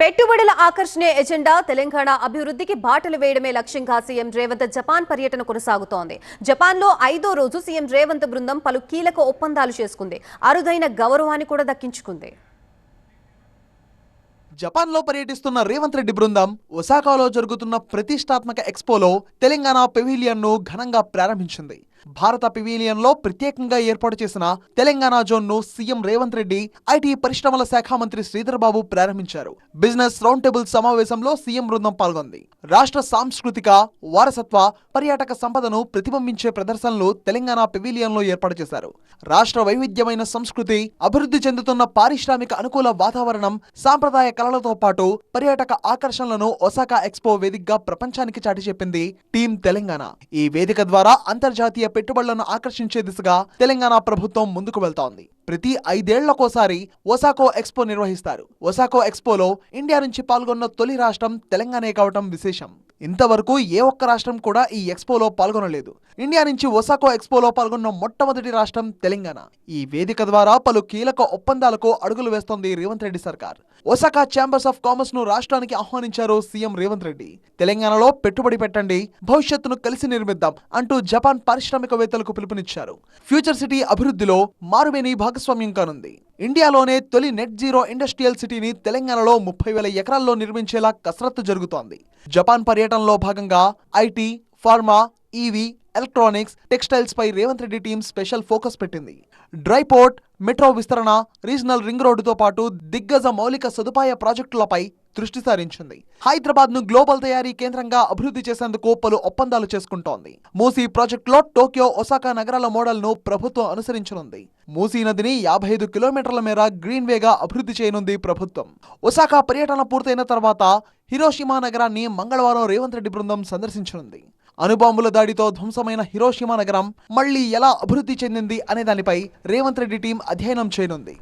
పెట్టుబడుల ఆకర్షణే ఎజెండా. తెలంగాణ అభివృద్ధికి బాటలు వేయడమే లక్ష్యంగా సీఎం రేవంత్ జపాన్ పర్యటన కొనసాగుతోంది. జపాన్లో ఐదో రోజు సీఎం రేవంత్ బృందం పలు కీలక ఒప్పందాలు చేసుకుంది. అరుదైన గౌరవాన్ని కూడా దక్కించుకుంది. జపాన్లో పర్యటిస్తున్న రేవంత్ రెడ్డి బృందం ఒసాకాలో జరుగుతున్న ప్రతిష్టాత్మక ఎక్స్పోలో తెలంగాణ పెవిలియన్ను ఘనంగా ప్రారంభించింది. భారత పెవిలియన్లో ప్రత్యేకంగా ఏర్పాటు చేసిన తెలంగాణ జోన్ను సీఎం రేవంత్ రెడ్డి ఐటీ పరిశ్రమల శాఖ మంత్రి శ్రీధర్ బాబు ప్రారంభించారు. బిజినెస్ రౌండ్ టేబుల్ సమావేశంలో సీఎం బృందం పాల్గొంది. రాష్ట్ర సాంస్కృతిక వారసత్వ పర్యాటక సంపదను ప్రతిబింబించే ప్రదర్శనలు తెలంగాణ పెవిలియన్లో ఏర్పాటు చేశారు. రాష్ట్ర వైవిధ్యమైన సంస్కృతి అభివృద్ధి చెందుతున్న పారిశ్రామిక అనుకూల వాతావరణం సాంప్రదాయ కళలతో పాటు పర్యాటక ఆకర్షణలను ఒసాకా ఎక్స్పో వేదికగా ప్రపంచానికి చాటి చెప్పింది టీం తెలంగాణ. ఈ వేదిక ద్వారా అంతర్జాతీయ పెట్టుబడులను ఆకర్షించే దిశగా తెలంగాణ ప్రభుత్వం ముందుకు వెళ్తోంది. ప్రతి ఐదేళ్ళకోసారి ఒసాకో ఎక్స్పో నిర్వహిస్తారు. ఒసాకో ఎక్స్పోలో ఇండియా నుంచి పాల్గొన్న తొలి రాష్ట్రం తెలంగాణే కావటం విశేషం. ఇంతవరకు ఏ ఒక్క రాష్ట్రం కూడా ఈ ఎక్స్పోలో పాల్గొనలేదు. ఇండియా నుంచి ఒసాకో ఎక్స్పోలో పాల్గొన్న మొట్టమొదటి రాష్ట్రం తెలంగాణ. ఈ వేదిక ద్వారా పలు కీలక ఒప్పందాలకు అడుగులు వేస్తోంది రేవంత్ రెడ్డి సర్కార్. ఒసాకా ఛాంబర్స్ ఆఫ్ కామర్స్ను రాష్ట్రానికి ఆహ్వానించారు సీఎం రేవంత్ రెడ్డి. తెలంగాణలో పెట్టుబడి పెట్టండి భవిష్యత్తును కలిసి నిర్మిద్దాం అంటూ జపాన్ పారిశ్రామికవేత్తలకు పిలుపునిచ్చారు. ఫ్యూచర్ సిటీ అభివృద్ధిలో మారువేని భాగస్వామ్యం కానుంది. ఇండియాలోనే తొలి నెట్ జీరో ఇండస్ట్రియల్ సిటీని తెలంగాణలో ముప్పై వేల ఎకరాల్లో నిర్మించేలా కసరత్తు జరుగుతోంది. జపాన్ పర్యటనలో భాగంగా IT pharma EV electronics textiles pi Revanth Reddy team special focus పెట్టింది. డ్రై పోర్ట్ మెట్రో విస్తరణ రీజనల్ రింగ్ రోడ్డుతో పాటు దిగ్గజ మౌలిక సదుపాయ ప్రాజెక్టులపై దృష్టి సారించింది. హైదరాబాద్ను గ్లోబల్ తయారీ కేంద్రంగా అభివృద్ధి చేసేందుకు పలు ఒప్పందాలు చేసుకుంటోంది. మూసీ ప్రాజెక్టులో టోక్యో ఒసాకా నగరాల మోడల్ను ప్రభుత్వం అనుసరించనుంది. మూసీ నదిని యాభై ఐదు కిలోమీటర్ల మేర గ్రీన్ వేగా అభివృద్ధి చేయనుంది ప్రభుత్వం. ఒసాకా పర్యటన పూర్తయిన తర్వాత హిరోషిమా నగరాన్ని మంగళవారం రేవంత్ రెడ్డి బృందం సందర్శించనుంది. అణుబాంబుల దాడితో ధ్వంసమైన హిరోషిమా నగరం మళ్ళీ ఎలా అభివృద్ధి చెందింది అనే దానిపై రేవంత్ రెడ్డి టీం అధ్యయనం చేయనుంది.